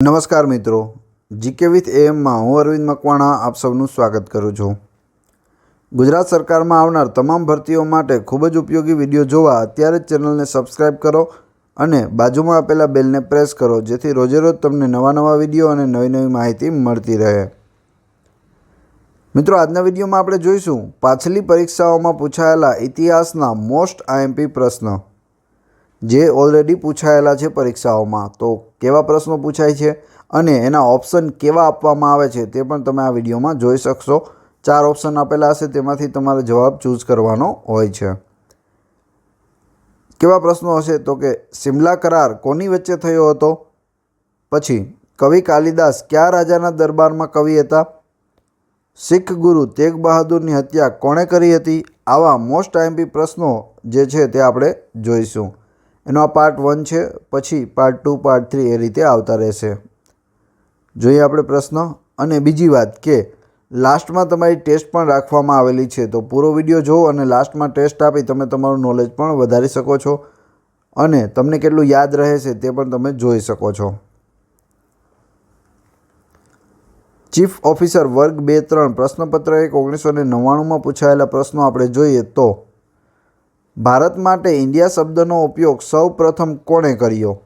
નમસ્કાર મિત્રો, GK with એએમમાં હું અરવિંદ મકવાણા આપ સૌનું સ્વાગત કરું છું. ગુજરાત સરકારમાં આવનાર તમામ ભરતીઓ માટે ખૂબ જ ઉપયોગી વીડિયો જોવા અત્યારે જ ચેનલને સબસ્ક્રાઇબ કરો અને બાજુમાં આપેલા બેલને પ્રેસ કરો, જેથી રોજેરોજ તમને નવા નવા વીડિયો અને નવી નવી માહિતી મળતી રહે. મિત્રો, આજના વિડીયોમાં આપણે જોઈશું પાછલી પરીક્ષાઓમાં પૂછાયેલા ઇતિહાસના મોસ્ટ આઈએમપી પ્રશ્ન, જે ઓલરેડી પૂછાયેલા છે પરીક્ષાઓમાં. તો કેવા પ્રશ્નો પૂછાય છે અને એના ઓપ્શન કેવા આપવામાં આવે છે તે પણ તમે આ વિડીયોમાં જોઈ શકશો. ચાર ઓપ્શન આપેલા હશે, તેમાંથી તમારે જવાબ ચૂઝ કરવાનો હોય છે. કેવા પ્રશ્નો હશે? તો કે સિમલા કરાર કોની વચ્ચે થયો હતો? પછી, કવિ કાલિદાસ કયા રાજાના દરબારમાં કવિ હતા? શીખ ગુરુ તેગ બહાદુરની હત્યા કોણે કરી હતી? આવા મોસ્ટ આઈમ્પી પ્રશ્નો જે છે તે આપણે જોઈશું. એનો આ પાર્ટ વન છે, પછી પાર્ટ ટુ પાર્ટ થ્રી એ રીતે આવતા રહેશે. જોઈએ આપણે પ્રશ્ન. અને બીજી વાત કે લાસ્ટમાં તમારી ટેસ્ટ પણ રાખવામાં આવેલી છે. તો પૂરો વીડિયો જુઓ અને લાસ્ટમાં ટેસ્ટ આપી તમે તમારું નોલેજ પણ વધારી શકો છો. અને તમને કેટલું યાદ રહે છે તે પણ તમે જોઈ શકો છો. ચીફ ઓફિસર વર્ગ બે ત્રણ પ્રશ્નપત્ર એક ઓગણીસો ને નવ્વાણુંમાં પૂછાયેલા પ્રશ્નો આપણે જોઈએ તો ભારત માટે ઇન્ડિયા શબ્દનો ઉપયોગ સૌ પ્રથમ કોણે કર્યો?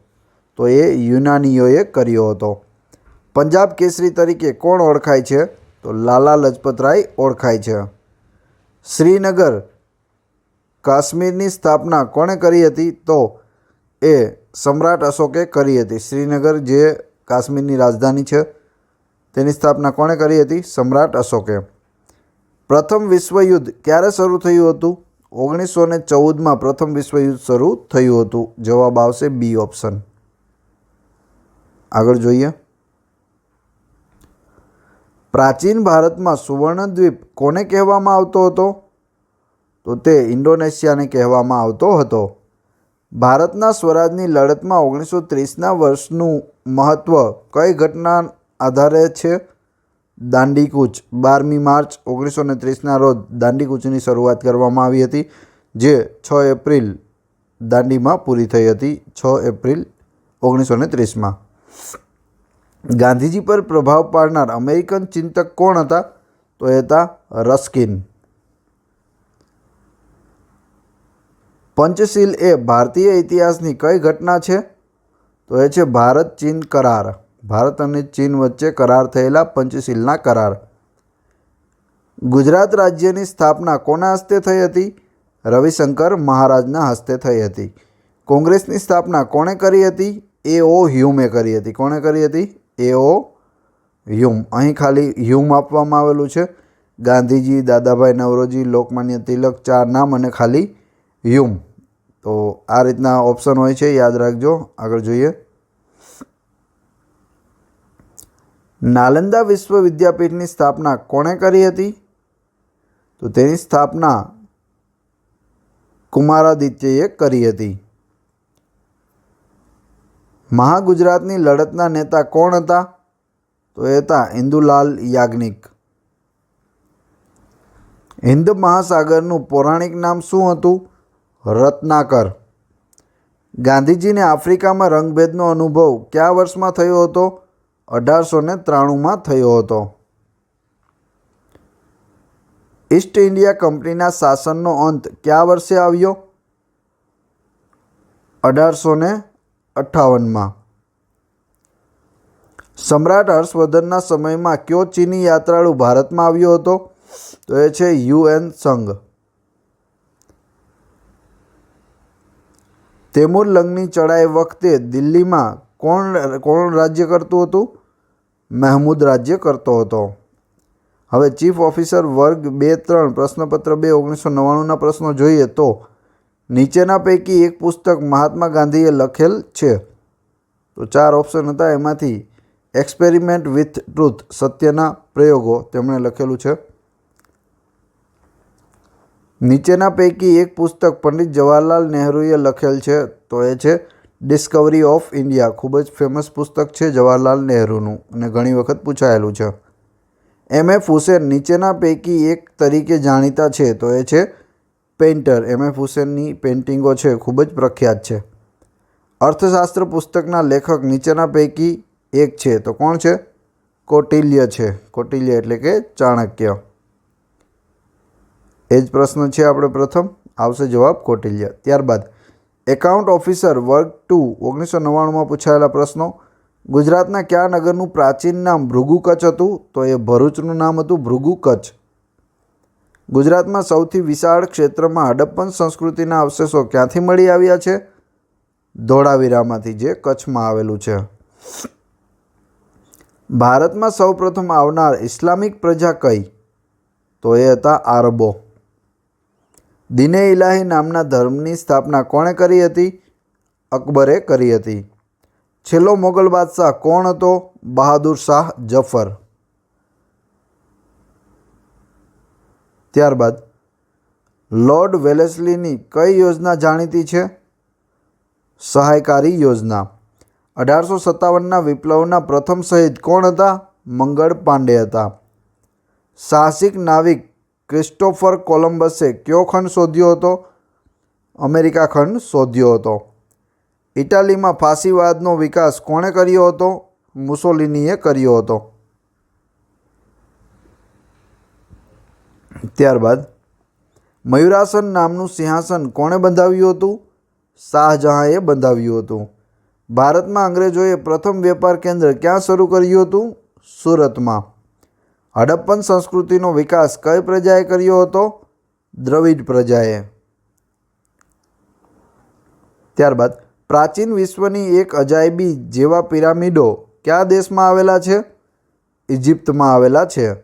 તો એ યુનાનીઓએ કર્યો હતો. પંજાબ કેસરી તરીકે કોણ ઓળખાય છે? તો લાલા લજપતરાય ઓળખાય છે. શ્રીનગર કાશ્મીરની સ્થાપના કોણે કરી હતી? તો એ સમ્રાટ અશોકે કરી હતી. શ્રીનગર જે કાશ્મીરની રાજધાની છે, તેની સ્થાપના કોણે કરી હતી? સમ્રાટ અશોકે. પ્રથમ વિશ્વયુદ્ધ ક્યારે શરૂ થયું હતું? ઓગણીસો ને ચૌદમાં પ્રથમ વિશ્વયુદ્ધ શરૂ થયું હતું. જવાબ આવશે બી ઓપ્શન. આગળ જોઈએ. પ્રાચીન ભારતમાં સુવર્ણદ્વીપ કોને કહેવામાં આવતો હતો? તો તે ઇન્ડોનેશિયાને કહેવામાં આવતો હતો. ભારતના સ્વરાજની લડતમાં ઓગણીસો ત્રીસના વર્ષનું મહત્ત્વ કઈ ઘટના આધારે છે? દાંડીકૂચ. બારમી માર્ચ ઓગણીસો ને ત્રીસના રોજ દાંડીકૂચની શરૂઆત કરવામાં આવી હતી, જે છ એપ્રિલ દાંડીમાં પૂરી થઈ હતી. છ એપ્રિલ ઓગણીસો ને ત્રીસમાં ગાંધીજી પર પ્રભાવ પાડનાર અમેરિકન ચિંતક કોણ હતા? તો એ હતા રસ્કિન. પંચશીલ એ ભારતીય ઇતિહાસની કઈ ઘટના છે? તો એ છે ભારત ચીન કરાર. ભારત અને ચીન વચ્ચે કરાર થયેલા પંચશીલના કરાર. ગુજરાત રાજ્યની સ્થાપના કોના હસ્તે થઈ હતી? રવિશંકર મહારાજના હસ્તે થઈ હતી. કોંગ્રેસની સ્થાપના કોણે કરી હતી? એ ઓ હ્યુમે કરી હતી. કોણે કરી હતી? A O Hume. અહીં ખાલી હ્યુમ આપવામાં આવેલું છે. ગાંધીજી, દાદાભાઈ નવરોજી, લોકમાન્ય તિલક ચાર નામ અને ખાલી હ્યુમ. તો આ રીતના ઓપ્શન હોય છે. યાદ રાખજો. આગળ જોઈએ. નાલંદા વિશ્વવિદ્યાપીઠની સ્થાપના કોણે કરી હતી? તો તેની સ્થાપના કુમારાદિત્યએ કરી હતી. મહાગુજરાતની લડતના નેતા કોણ હતા? તો એ હતા ઇન્દુલાલ યાજ્ઞિક. હિન્દ મહાસાગરનું પૌરાણિક નામ શું હતું? રત્નાકર. ગાંધીજીને આફ્રિકામાં રંગભેદનો અનુભવ કયા વર્ષમાં થયો હતો? અઢારસો ને ત્રાણુંમાં થયો હતો. ઈસ્ટ ઇન્ડિયા કંપનીના શાસનનો અંત કયા વર્ષે આવ્યો? અઢારસો ને અઠ્ઠાવનમાં સમ્રાટ હર્ષવર્ધનના સમયમાં કયો ચીની યાત્રાળુ ભારતમાં આવ્યો હતો? તો એ છે યુએન સંઘ. તૈમુર લંગની ચડાઈ વખતે દિલ્હીમાં કોણ કોણ રાજ્ય કરતું હતું? મહેમૂદ રાજ્ય કરતો હતો. હવે ચીફ ઓફિસર વર્ગ બે ત્રણ, પ્રશ્નપત્ર બે, ઓગણીસો નવ્વાણુંના પ્રશ્નો જોઈએ તો નીચેના પૈકી એક પુસ્તક મહાત્મા ગાંધીએ લખેલ છે. તો ચાર ઓપ્શન હતા, એમાંથી એક્સપેરિમેન્ટ વિથ ટ્રુથ સત્યના પ્રયોગો તેમણે લખેલું છે. નીચેના પૈકી એક પુસ્તક પંડિત જવાહરલાલ નહેરુએ લખેલ છે, તો એ છે ડિસ્કવરી ઓફ ઇન્ડિયા ખૂબ જ ફેમસ પુસ્તક છે જવાહરલાલ નહેરુનું અને ઘણી વખત પૂછાયેલું છે. એમ. એફ. હુસેન નીચેના પૈકી એક તરીકે જાણીતા છે તો એ છે પેઇન્ટર. એમ. એફ. હુસેનની પેઇન્ટિંગો છે, ખૂબ જ પ્રખ્યાત છે. અર્થશાસ્ત્ર પુસ્તકના લેખક નીચેના પૈકી એક છે તો કોણ છે? કૌટિલ્ય છે. કૌટિલ્ય એટલે કે ચાણક્ય. એ જ પ્રશ્ન છે આપણે પ્રથમ. આવશે જવાબ કૌટિલ્ય. ત્યારબાદ એકાઉન્ટ ઓફિસર વર્ગ ટુ, ઓગણીસો નવ્વાણુંમાં પૂછાયેલા પ્રશ્નો. ગુજરાતના કયા નગરનું પ્રાચીન નામ ભૃગુ કચ્છ હતું? તો એ ભરૂચનું નામ હતું ભૃગુ કચ્છ. ગુજરાતમાં સૌથી વિશાળ ક્ષેત્રમાં હડપ્પન સંસ્કૃતિના અવશેષો ક્યાંથી મળી આવ્યા છે? ધોળાવીરામાંથી, જે કચ્છમાં આવેલું છે. ભારતમાં સૌપ્રથમ આવનાર ઇસ્લામિક પ્રજા કઈ? તો એ હતા આરબો. દિને ઇલાહી નામના ધર્મની સ્થાપના કોણે કરી હતી? અકબરે કરી હતી. છેલ્લો મોગલ બાદશાહ કોણ હતો? બહાદુર શાહ જફર. ત્યારબાદ લોર્ડ વેલેસલીની કઈ યોજના જાણીતી છે? સહાયકારી યોજના. અઢારસો સત્તાવનના વિપ્લવના પ્રથમ શહીદ કોણ હતા? મંગળ પાંડે હતા. સાહસિક નાવિક ક્રિસ્ટોફર કોલંબસે કયો ખંડ શોધ્યો હતો? અમેરિકા ખંડ શોધ્યો હતો. ઇટાલીમાં ફાંસીવાદનો વિકાસ કોણે કર્યો હતો? મુસોલિનીએ કર્યો હતો. ત્યારબાદ મયુરાસન નામનું સિંહાસન કોણે બંધાવ્યું હતું? શાહજહાંએ બંધાવ્યું હતું. ભારતમાં અંગ્રેજોએ પ્રથમ વેપાર કેન્દ્ર ક્યાં શરૂ કર્યું હતું? સુરતમાં. હડપ્પન સંસ્કૃતિનો વિકાસ કઈ પ્રજાએ કર્યો હતો? દ્રવિડ પ્રજાએ. ત્યારબાદ, પ્રાચીન વિશ્વની એક અજાયબી જેવા પિરામિડો કયા દેશમાં આવેલા છે? ઇજિપ્તમાં આવેલા છે.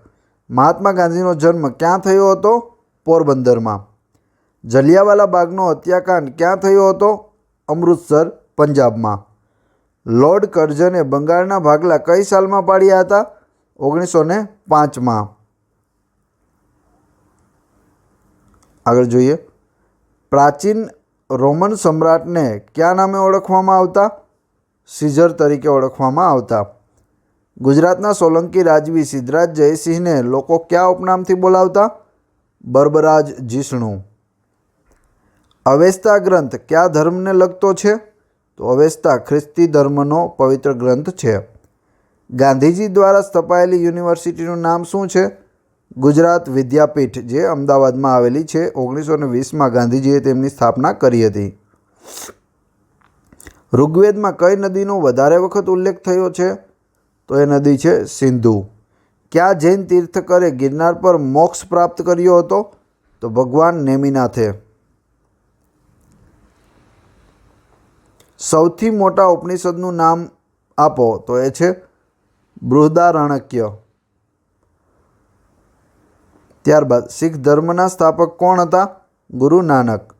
મહાત્મા ગાંધીનો જન્મ ક્યાં થયો હતો? પોરબંદરમાં. જલિયાવાલા બાગનો હત્યાકાંડ ક્યાં થયો હતો? અમૃતસર, પંજાબમાં. લોર્ડ કર્જને બંગાળના ભાગલા કઈ સાલમાં પાડ્યા હતા? ઓગણીસો ને પાંચમાં. આગળ જોઈએ. પ્રાચીન રોમન સમ્રાટને કયા નામે ઓળખવામાં આવતા? સિઝર તરીકે ઓળખવામાં આવતા. ગુજરાતના સોલંકી રાજવી સિદ્ધરાજ જયસિંહને લોકો કયા ઉપનામથી બોલાવતા? બર્બરાજ જિષ્ણુ. અવેસ્તા ગ્રંથ કયા ધર્મને લગતો છે? તો અવેસ્તા ખ્રિસ્તી ધર્મનો પવિત્ર ગ્રંથ છે. ગાંધીજી દ્વારા સ્થપાયેલી યુનિવર્સિટીનું નામ શું છે? ગુજરાત વિદ્યાપીઠ, જે અમદાવાદમાં આવેલી છે. ઓગણીસો ને વીસમાં ગાંધીજીએ તેમની સ્થાપના કરી હતી. ઋગ્વેદમાં કઈ નદીનો વધારે વખત ઉલ્લેખ થયો છે? તો એ નદી છે સિંધુ. ક્યાં જૈન તીર્થકરે ગિરનાર પર મોક્ષ પ્રાપ્ત કર્યો હતો? તો ભગવાન નેમિનાથે. સૌથી મોટા ઉપનિષદનું નામ આપો. તો એ છે બૃહદારણક્ય ત્યારબાદ શીખ ધર્મના સ્થાપક કોણ હતા? ગુરુ નાનક.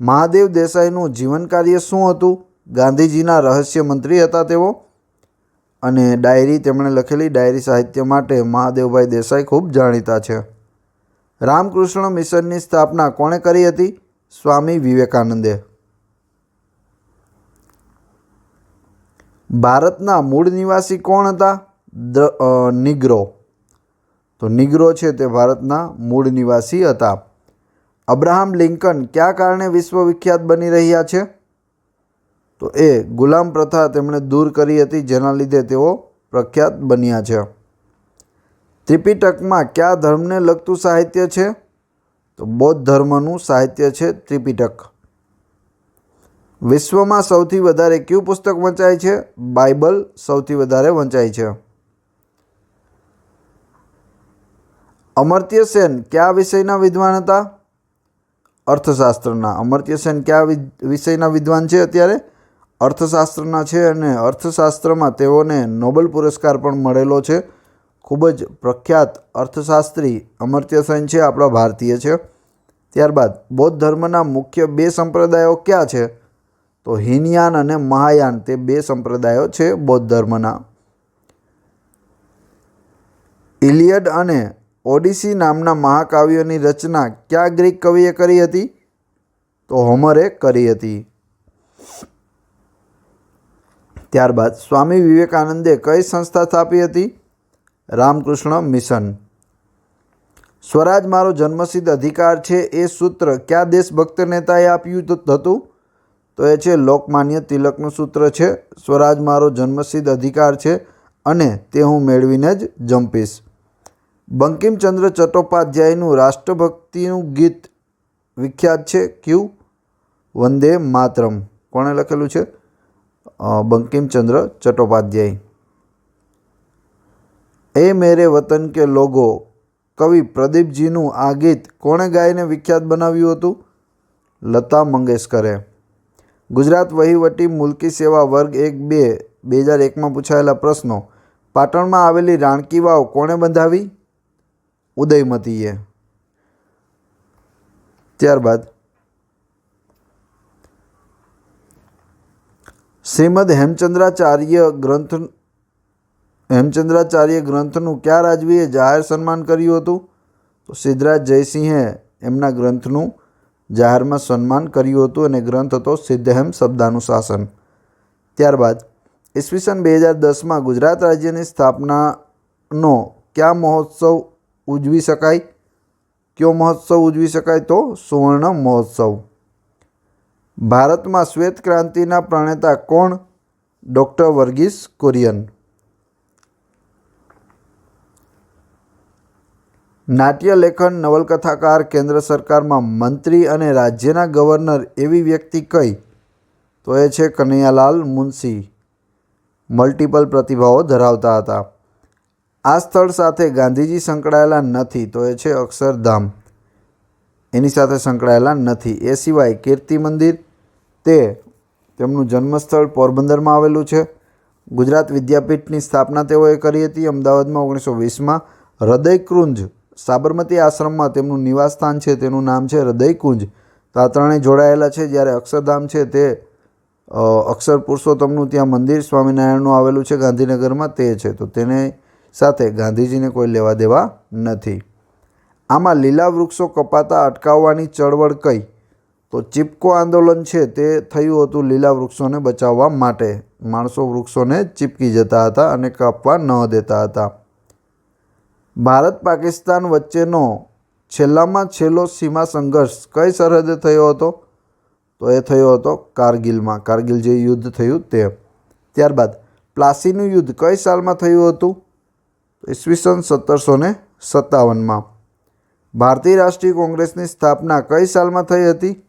મહાદેવ દેસાઈનું જીવન કાર્ય શું હતું? ગાંધીજીના રહસ્ય મંત્રી હતા તેઓ. અને ડાયરી તેમણે લખેલી ડાયરી સાહિત્ય માટે મહાદેવભાઈ દેસાઈ ખૂબ જાણીતા છે. રામકૃષ્ણ મિશનની સ્થાપના કોણે કરી હતી? સ્વામી વિવેકાનંદે. ભારતના મૂળ નિવાસી કોણ હતા? દ નિગ્રો. તો નિગ્રો છે તે ભારતના મૂળ નિવાસી હતા. અબ્રાહમ લિંકન કયા કારણે વિશ્વવિખ્યાત બની રહ્યા છે? તો એ ગુલામ પ્રથા તેમણે દૂર કરી હતી, જેના લીધે તેઓ પ્રખ્યાત બન્યા છે. ત્રિપિટકમાં કયા ધર્મને લગતું સાહિત્ય છે? તો બૌદ્ધ ધર્મનું સાહિત્ય છે ત્રિપિટક. વિશ્વમાં સૌથી વધારે કયું પુસ્તક વંચાય છે? બાઇબલ સૌથી વધારે વંચાય છે. અમર્ત્ય સેન કયા વિષયના વિદ્વાન હતા? અર્થશાસ્ત્રના. અમર્ત્ય સેન કયા વિષયના વિદ્વાન છે અત્યારે? અર્થશાસ્ત્રના છે અને અર્થશાસ્ત્રમાં તેઓને નોબેલ પુરસ્કાર પણ મળેલો છે. ખૂબ જ પ્રખ્યાત અર્થશાસ્ત્રી અમર્ત્ય સેન છે, આપણા ભારતીય છે. ત્યારબાદ બૌદ્ધ ધર્મના મુખ્ય બે સંપ્રદાયો ક્યાં છે? તો હિનયાન અને મહાયાન તે બે સંપ્રદાયો છે બૌદ્ધ ધર્મના. ઇલિયડ અને ઓડિસી નામના મહાકાવ્યોની રચના કયા ગ્રીક કવિએ કરી હતી? તો હોમરે કરી હતી. ત્યારબાદ સ્વામી વિવેકાનંદે કઈ સંસ્થા સ્થાપી હતી? રામકૃષ્ણ મિશન. સ્વરાજ મારો જન્મસિદ્ધ અધિકાર છે એ સૂત્ર કયા દેશભક્ત નેતાએ આપ્યું હતું? તો એ છે લોકમાન્ય તિલકનું સૂત્ર છે, સ્વરાજ મારો જન્મસિદ્ધ અધિકાર છે અને તે હું મેળવીને જ જંપીશ. બંકિમચંદ્ર ચટ્ટોપાધ્યાયનું રાષ્ટ્રભક્તિનું ગીત વિખ્યાત છે. ક્યુ? વંદે માતરમ. કોણે લખેલું છે? બંકિમચંદ્ર ચટ્ટોપાધ્યાય. એ મેરે વતન કે લોગો. કવિ પ્રદીપજીનું આ ગીત કોણે ગાઈને વિખ્યાત બનાવ્યું હતું? લતા મંગેશકરે. ગુજરાત વહીવટી મુલકી સેવા વર્ગ એક બે બે હજાર એકમાં પૂછાયેલા પ્રશ્નો. પાટણમાં આવેલી રાણકી વાવ કોણે બંધાવી? ઉદયમતીએ. ત્યારબાદ શ્રીમદ હેમચંદ્રાચાર્ય ગ્રંથ હેમચંદ્રાચાર્ય ગ્રંથનું ક્યાં રાજવીએ જાહેર સન્માન કર્યું હતું? તો સિદ્ધરાજ જયસિંહે એમના ગ્રંથનું જાહેરમાં સન્માન કર્યું હતું. અને ગ્રંથ હતો સિદ્ધહેમ શબ્દાનું શાસન ત્યારબાદ ઈસવીસન બે હજાર દસમાં ગુજરાત રાજ્યની સ્થાપનાનો કયા મહોત્સવ ઉજવી શકાય? કયો મહોત્સવ ઉજવી શકાય તો? સુવર્ણ મહોત્સવ. ભારતમાં શ્વેત ક્રાંતિના પ્રણેતા કોણ? ડૉક્ટર વર્ગીસ કુરિયન. નાટ્ય લેખન નવલકથાકાર કેન્દ્ર સરકારમાં મંત્રી અને રાજ્યના ગવર્નર એવી વ્યક્તિ કઈ? તો એ છે કનૈયાલાલ મુનશી. મલ્ટિપલ પ્રતિભાઓ ધરાવતા હતા. આ સ્થળ સાથે ગાંધીજી સંકળાયેલા નથી, તો એ છે અક્ષરધામ. એની સાથે સંકળાયેલા નથી. એ સિવાય કીર્તિ મંદિર, તે તેમનું જન્મસ્થળ પોરબંદરમાં આવેલું છે. ગુજરાત વિદ્યાપીઠની સ્થાપના તેઓએ કરી હતી અમદાવાદમાં ઓગણીસો વીસમાં. હૃદયકુંજ, સાબરમતી આશ્રમમાં તેમનું નિવાસસ્થાન છે, તેનું નામ છે હૃદયકુંજ. તો આ ત્રણેય જોડાયેલા છે, જ્યારે અક્ષરધામ છે, તે અક્ષર પુરુષોત્તમનું ત્યાં મંદિર, સ્વામિનારાયણનું આવેલું છે, ગાંધીનગરમાં તે છે. તો તેને સાથે ગાંધીજીને કોઈ લેવા દેવા નથી. આમાં લીલા વૃક્ષો કપાતા અટકાવવાની ચળવળ કઈ? તો ચીપકો આંદોલન છે તે થયું હતું લીલા વૃક્ષોને બચાવવા માટે. માણસો વૃક્ષોને ચીપકી જતા હતા અને કાપવા ન દેતા હતા. ભારત પાકિસ્તાન વચ્ચેનો છેલ્લામાં છેલ્લો સીમા સંઘર્ષ કઈ સરહદે થયો હતો? તો એ થયો હતો કારગિલમાં. કારગિલ જે યુદ્ધ થયું તે. ત્યારબાદ પ્લાસીનું યુદ્ધ કઈ સાલમાં થયું હતું? ઈસવીસન સત્તરસો ને સત્તાવનમાં. ભારતીય રાષ્ટ્રીય કોંગ્રેસની સ્થાપના કઈ સાલમાં થઈ હતી?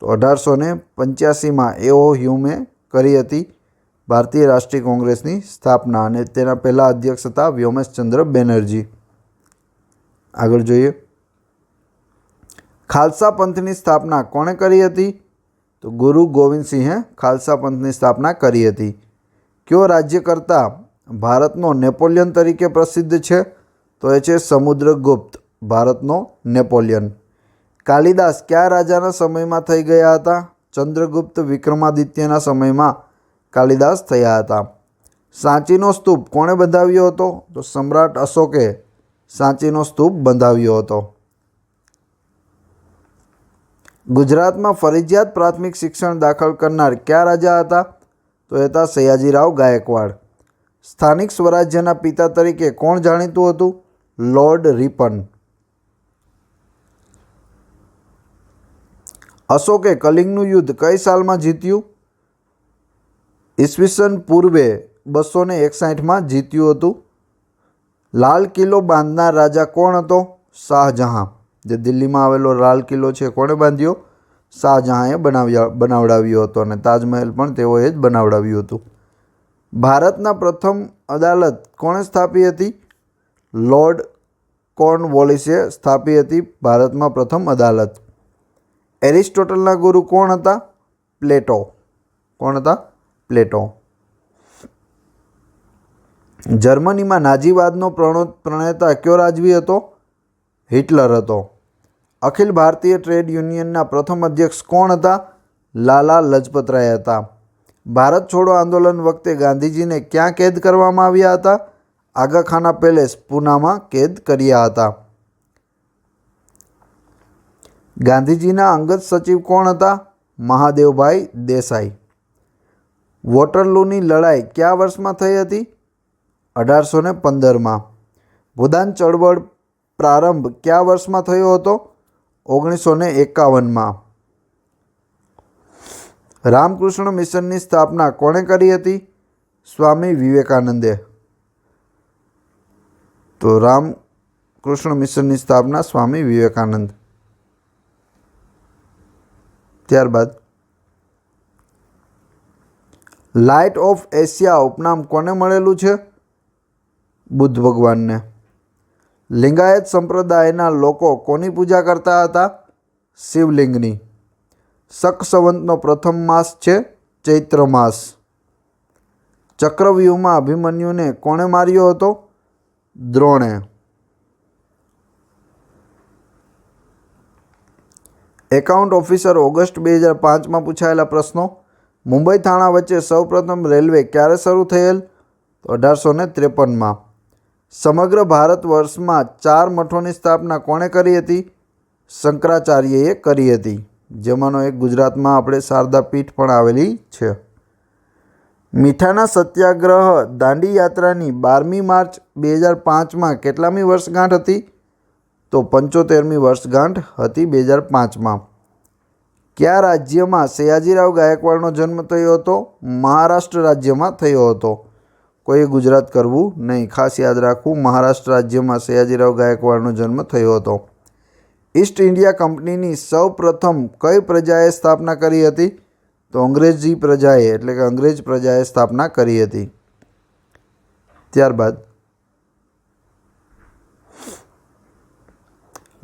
તો અઢારસો ને પંચ્યાસીમાં એઓ હ્યુમે કરી હતી ભારતીય રાષ્ટ્રીય કોંગ્રેસની સ્થાપના અને તેના પહેલા અધ્યક્ષ હતા વ્યોમેશચંદ્ર બેનર્જી. આગળ જોઈએ. ખાલસા પંથની સ્થાપના કોણે કરી હતી? તો ગુરુ ગોવિંદસિંહે ખાલસા પંથની સ્થાપના કરી હતી. કયો રાજ્યકર્તા ભારતનો નેપોલિયન તરીકે પ્રસિદ્ધ છે, તો એ છે સમુદ્રગુપ્ત, ભારતનો નેપોલિયન. કાલિદાસ કયા રાજાના સમયમાં થઈ ગયા હતા? ચંદ્રગુપ્ત વિક્રમાદિત્યના સમયમાં કાલિદાસ થયા હતા. સાંચીનો સ્તૂપ કોણે બંધાવ્યો હતો? તો સમ્રાટ અશોકે સાંચીનો સ્તૂપ બંધાવ્યો હતો. ગુજરાતમાં ફરજિયાત પ્રાથમિક શિક્ષણ દાખલ કરનાર કયા રાજા હતા? તો એ હતા સયાજીરાવ ગાયકવાડ. સ્થાનિક સ્વરાજ્યના પિતા તરીકે કોણ જાણીતું હતું? Lord Ripon. અશોકે કલિંગનું યુદ્ધ કઈ સાલમાં જીત્યું? ઈસવીસન પૂર્વે બસો ને એકસાઠમાં જીત્યું હતું. લાલ કિલ્લો બાંધનાર રાજા કોણ હતો? શાહજહાં. જે દિલ્હીમાં આવેલો લાલ કિલ્લો છે, કોણે બાંધ્યો? શાહજહાંએ બનાવ્યા, બનાવડાવ્યો હતો અને તાજમહેલ પણ તેઓએ જ બનાવડાવ્યું હતું. ભારતના પ્રથમ અદાલત કોણે સ્થાપી હતી? લોર્ડ કોર્નવોલિસે સ્થાપી હતી ભારતમાં પ્રથમ અદાલત. એરિસ્ટોટલના ગુરુ કોણ હતા? પ્લેટો. કોણ હતા? પ્લેટો. જર્મનીમાં નાજીવાદનો પ્રણો, પ્રણેતા કયો રાજવી હતો? હિટલર હતો. અખિલ ભારતીય ટ્રેડ યુનિયનના પ્રથમ અધ્યક્ષ કોણ હતા? લાલા લજપતરાય હતા. ભારત છોડો આંદોલન વખતે ગાંધીજીને ક્યાં કેદ કરવામાં આવ્યા હતા? આગાખાના પેલેસ પૂનામાં કેદ કર્યા હતા. ગાંધીજીના અંગત સચિવ કોણ હતા? મહાદેવભાઈ દેસાઈ. વોટરલૂની લડાઈ કયા વર્ષમાં થઈ હતી? અઢારસો ને પંદરમાં. ભૂદાન ચળવળ પ્રારંભ કયા વર્ષમાં થયો હતો? ઓગણીસો ને એકાવનમાં. રામકૃષ્ણ મિશનની સ્થાપના કોણે કરી હતી? સ્વામી વિવેકાનંદે. તો રામકૃષ્ણ મિશનની સ્થાપના સ્વામી વિવેકાનંદ. ત્યારબાદ, લાઇટ ઓફ એશિયા ઉપનામ કોને મળેલું છે? બુદ્ધ ભગવાનને. લિંગાયત સંપ્રદાયના લોકો કોની પૂજા કરતા હતા? શિવલિંગની. શક સંવંતનો પ્રથમ માસ છે ચૈત્ર માસ. ચક્રવ્યૂહમાં અભિમન્યુને કોણે માર્યો હતો? દ્રોણે. એકાઉન્ટ ઓફિસર ઓગસ્ટ બે હજાર પાંચમાં પૂછાયેલા પ્રશ્નો. મુંબઈ થાણા વચ્ચે સૌપ્રથમ રેલવે ક્યારે શરૂ થયેલ? અઢારસો ને ત્રેપનમાં. સમગ્ર ભારત વર્ષમાં ચાર મઠોની સ્થાપના કોણે કરી હતી? શંકરાચાર્યએ કરી હતી. જેમાંનો એક ગુજરાતમાં આપણે શારદા પીઠ પણ આવેલી છે. મીઠાના સત્યાગ્રહ દાંડી યાત્રાની બારમી માર્ચ બે હજાર પાંચમાં કેટલામી વર્ષગાંઠ હતી? તો પંચોતેરમી વર્ષગાંઠ હતી બે હજાર પાંચમાં. કયા રાજ્યમાં સયાજીરાવ ગાયકવાડનો જન્મ થયો હતો? મહારાષ્ટ્ર રાજ્યમાં થયો હતો. કોઈએ ગુજરાત કરવું નહીં. ખાસ યાદ રાખવું, મહારાષ્ટ્ર રાજ્યમાં સયાજીરાવ ગાયકવાડનો જન્મ થયો હતો. ઈસ્ટ ઇન્ડિયા કંપનીની સૌ પ્રથમ કઈ પ્રજાએ સ્થાપના કરી હતી? તો અંગ્રેજી પ્રજાએ, એટલે કે અંગ્રેજ પ્રજાએ સ્થાપના કરી હતી. ત્યારબાદ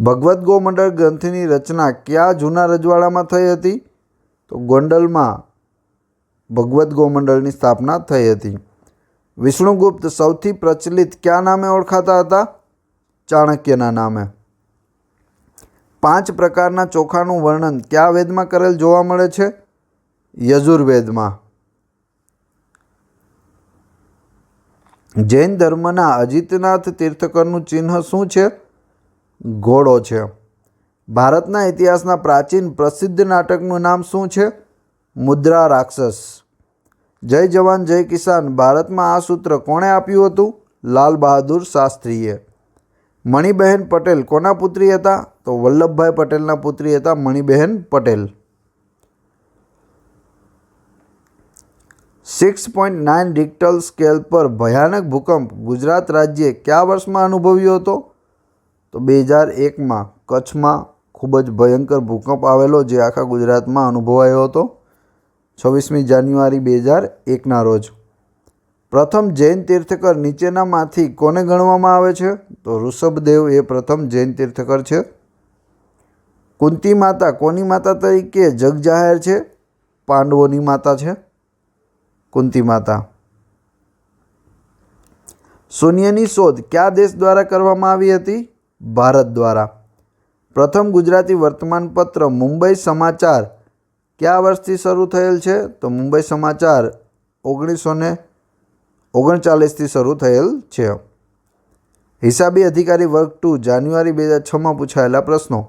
ભગવદ્ ગોમંડળ ગ્રંથની રચના ક્યાં જૂના રજવાડામાં થઈ હતી? તો ગોંડલમાં ભગવદ્ ગોમંડળની સ્થાપના થઈ હતી. વિષ્ણુગુપ્ત સૌથી પ્રચલિત કયા નામે ઓળખાતા હતા? ચાણક્યના નામે. પાંચ પ્રકારના ચોખાનું વર્ણન કયા વેદમાં કરેલ જોવા મળે છે? યજુર્વેદમાં. જૈન ધર્મના અજિતનાથ તીર્થકરનું ચિહ્ન શું છે? ઘોડો છે. ભારતના ઇતિહાસના પ્રાચીન પ્રસિદ્ધ નાટકનું નામ શું છે? મુદ્રા રાક્ષસ. જય જવાન, જય કિસાન. ભારતમાં આ સૂત્ર કોણે આપ્યું હતું? લાલ બહાદુર શાસ્ત્રીએ. મણિબહેન પટેલ કોના પુત્રી હતા? તો વલ્લભભાઈ પટેલના પુત્રી હતા Maniben Patel. Six point nine Richter scale પર ભયાનક ભૂકંપ ગુજરાત રાજ્યે કયા વર્ષમાં અનુભવ્યો હતો? તો બે હજાર એકમાં કચ્છમાં ખૂબ જ ભયંકર ભૂકંપ આવેલો જે આખા ગુજરાતમાં અનુભવાયો હતો. છવ્વીસમી જાન્યુઆરી બે હજાર એકના રોજ. પ્રથમ જૈન તીર્થકર નીચેનામાંથી કોને ગણવામાં આવે છે? તો ઋષભદેવ એ પ્રથમ જૈન તીર્થકર છે. કુંતી માતા કોની માતા તરીકે જગજાહેર છે? પાંડવોની માતા છે. કુંતી માતા. શૂન્યની શોધ કયા દેશ દ્વારા કરવામાં આવી હતી? ભારત દ્વારા. પ્રથમ ગુજરાતી વર્તમાનપત્ર મુંબઈ સમાચાર કયા વર્ષથી શરૂ થયેલ છે? તો મુંબઈ સમાચાર ઓગણીસો ને ઓગણચાલીસથી શરૂ થયેલ છે. હિસાબી અધિકારી વર્ગ ટુ જાન્યુઆરી બે હજાર છમાં પૂછાયેલા પ્રશ્નો.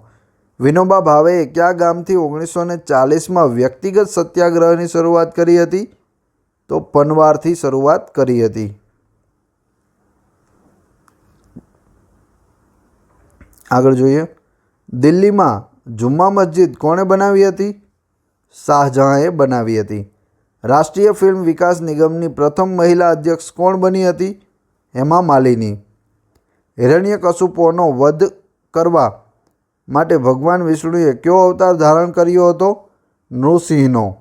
વિનોબા ભાવેએ કયા ગામથી ઓગણીસો ને ચાલીસમાં વ્યક્તિગત સત્યાગ્રહની શરૂઆત કરી હતી? તો પનવારથી શરૂઆત કરી હતી. આગળ જોઈએ. દિલ્હીમાં જુમ્મા મસ્જિદ કોણે બનાવી હતી? શાહજહાંએ બનાવી હતી. રાષ્ટ્રીય ફિલ્મ વિકાસ નિગમની પ્રથમ મહિલા અધ્યક્ષ કોણ બની હતી? હેમા માલિની. હિરણ્ય કશુપોનો વધ કરવા માટે ભગવાન વિષ્ણુએ કયો અવતાર ધારણ કર્યો હતો? નૃસિંહનો.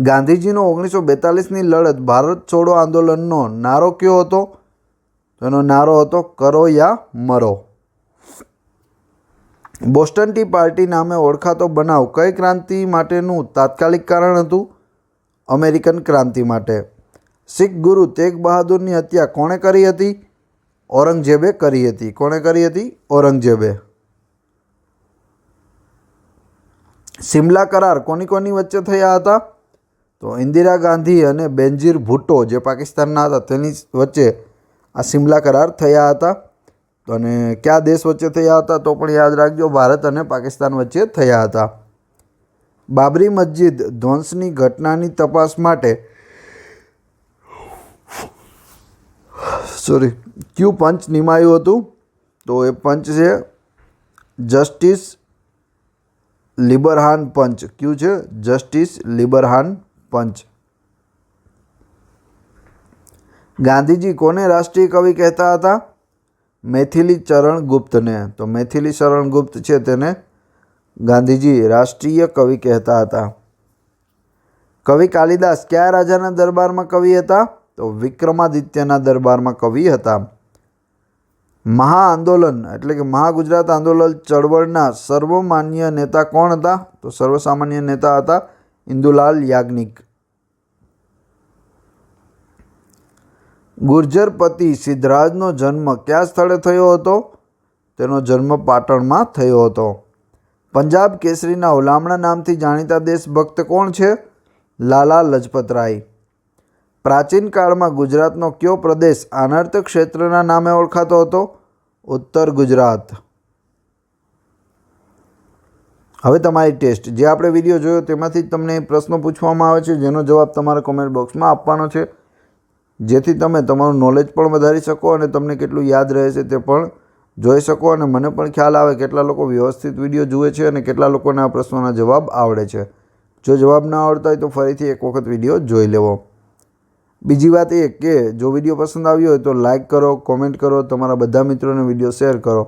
ગાંધીજીનો ઓગણીસો બેતાલીસની લડત ભારત છોડો આંદોલનનો નારો કયો હતો? તેનો નારો હતો કરો યા મરો. બોસ્ટન ટી પાર્ટી નામે ઓળખાતો બનાવ કઈ ક્રાંતિ માટેનું તાત્કાલિક કારણ હતું? અમેરિકન ક્રાંતિ માટે. શીખ ગુરુ તેગ બહાદુરની હત્યા કોણે કરી હતી? ઔરંગઝેબે કરી હતી. કોણે કરી હતી? ઔરંગઝેબે. સિમલા કરાર કોની કોની વચ્ચે થયા હતા? તો ઇન્દિરા ગાંધી અને બેનજીર ભુટ્ટો જે પાકિસ્તાનના હતા, તેની વચ્ચે આ સિમલા કરાર થયા હતા. અને કયા દેશ વચ્ચે થયા હતા તો પણ યાદ રાખજો, ભારત અને પાકિસ્તાન વચ્ચે થયા હતા. બાબરી મસ્જિદ ધ્વંસની ઘટનાની તપાસ માટે સોરી, ક્યુ પંચ નિમાયું હતું? તો એ પંચ છે જસ્ટિસ લિબરહાન પંચ. કયું છે? જસ્ટિસ લિબરહાન પંચ. ગાંધીજી કોને રાષ્ટ્રીય કવિ કહેતા હતા? મૈથિલી ચરણ ગુપ્તને તો મૈથિલી ચરણ ગુપ્ત છે તેને ગાંધીજી રાષ્ટ્રીય કવિ કહેતા હતા. કવિ કાલિદાસ કયા રાજાના દરબારમાં કવિ હતા? તો વિક્રમાદિત્યના દરબારમાં કવિ હતા. મહા આંદોલન એટલે કે મહાગુજરાત આંદોલન ચળવળના સર્વમાન્ય નેતા કોણ હતા? તો સર્વસામાન્ય નેતા હતા ઇન્દુલાલ યાજ્ઞિક. ગુર્જરપતિ સિદ્ધરાજનો જન્મ કયા સ્થળે થયો હતો? તેનો જન્મ પાટણમાં થયો હતો. પંજાબ કેસરીના હુલામણા નામથી જાણીતા દેશભક્ત કોણ છે? લાલા લજપતરાય. પ્રાચીન કાળમાં ગુજરાતનો કયો પ્રદેશ આનર્ત ક્ષેત્રના નામે ઓળખાતો હતો? ઉત્તર ગુજરાત. હવે તમારી ટેસ્ટ. જે આપણે વીડિયો જોયો તેમાંથી તમને પ્રશ્નો પૂછવામાં આવે છે, જેનો જવાબ તમારે કોમેન્ટ બોક્સમાં આપવાનો છે. જેથી તમે તમારું નોલેજ પણ વધારી શકો અને તમને કેટલું યાદ રહે છે તે પણ જોઈ શકો અને મને પણ ખ્યાલ આવે કેટલા લોકો વ્યવસ્થિત વીડિયો જુએ છે અને કેટલા લોકોને આ પ્રશ્નોના જવાબ આવડે છે. જો જવાબ ના આવડતા હોય તો ફરીથી એક વખત વીડિયો જોઈ લેવો. બીજી વાત એ કે જો વીડિયો પસંદ આવ્યો હોય તો લાઇક કરો, કોમેન્ટ કરો, તમારા બધા મિત્રોને વીડિયો શેર કરો.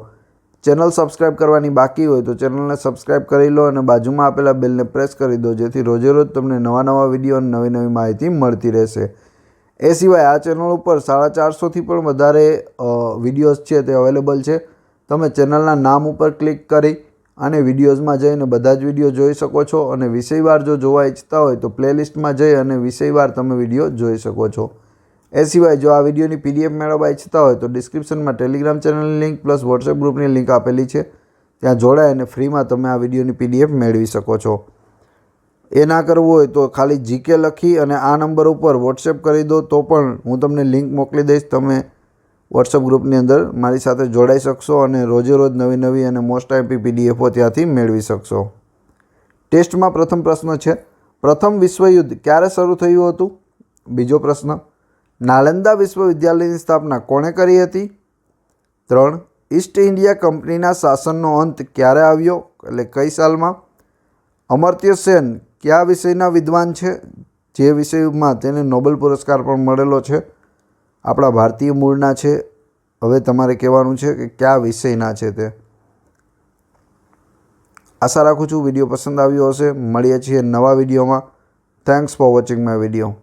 ચેનલ સબસ્ક્રાઈબ કરવાની બાકી હોય તો ચેનલને સબસ્ક્રાઈબ કરી લો અને બાજુમાં આપેલા બેલને પ્રેસ કરી દો, જેથી રોજે રોજ તમને નવા નવા વીડિયો અને નવી નવી માહિતી મળતી રહેશે. એ સિવાય આ ચેનલ ઉપર સાડા ચારસોથી પણ વધારે વિડીયોઝ છે તે અવેલેબલ છે. તમે ચેનલના નામ ઉપર ક્લિક કરી અને વિડીયોઝમાં જઈને બધા જ વીડિયો જોઈ શકો છો અને વિષયવાર જો જોવા ઈચ્છતા હોય તો પ્લેલિસ્ટમાં જઈ અને વિષયવાર તમે વીડિયો જોઈ શકો છો. એ સિવાય જો આ વિડીયોની પીડીએફ મેળવવા ઈચ્છતા હોય તો ડિસ્ક્રિપ્શનમાં ટેલિગ્રામ ચેનલની લિંક પ્લસ વોટ્સએપ ગ્રુપની લિંક આપેલી છે. ત્યાં જોડાય અને ફ્રીમાં તમે આ વિડીયોની પીડીએફ મેળવી શકો છો. એ ના કરવું હોય તો ખાલી જીકે લખી અને આ નંબર ઉપર વોટ્સએપ કરી દો તો પણ હું તમને લિંક મોકલી દઈશ. તમે વોટ્સએપ ગ્રુપની અંદર મારી સાથે જોડાઈ શકશો અને રોજે રોજ નવી નવી અને મોસ્ટ આઈપી પીડીએફો ત્યાંથી મેળવી શકશો. ટેસ્ટમાં પ્રથમ પ્રશ્ન છે, પ્રથમ વિશ્વયુદ્ધ ક્યારે શરૂ થયું હતું? બીજો પ્રશ્ન, નાલંદા વિશ્વવિદ્યાલયની સ્થાપના કોણે કરી હતી? ત્રણ, ઈસ્ટ ઇન્ડિયા કંપનીના શાસનનો અંત ક્યારે આવ્યો? એટલે કઈ સાલમાં? અમર્ત્ય સેન, કયા વિષયના વિદ્વાન છે? જે વિષયમાં તેને નોબેલ પુરસ્કાર પણ મળેલો છે. આપણા ભારતીય મૂળના છે. હવે તમારે કહેવાનું છે કે કયા વિષયના છે તે? આશા રાખું છું વીડિયો પસંદ આવ્યો હશે. મળીએ છીએ નવા વિડીયોમાં. Thanks for watching my video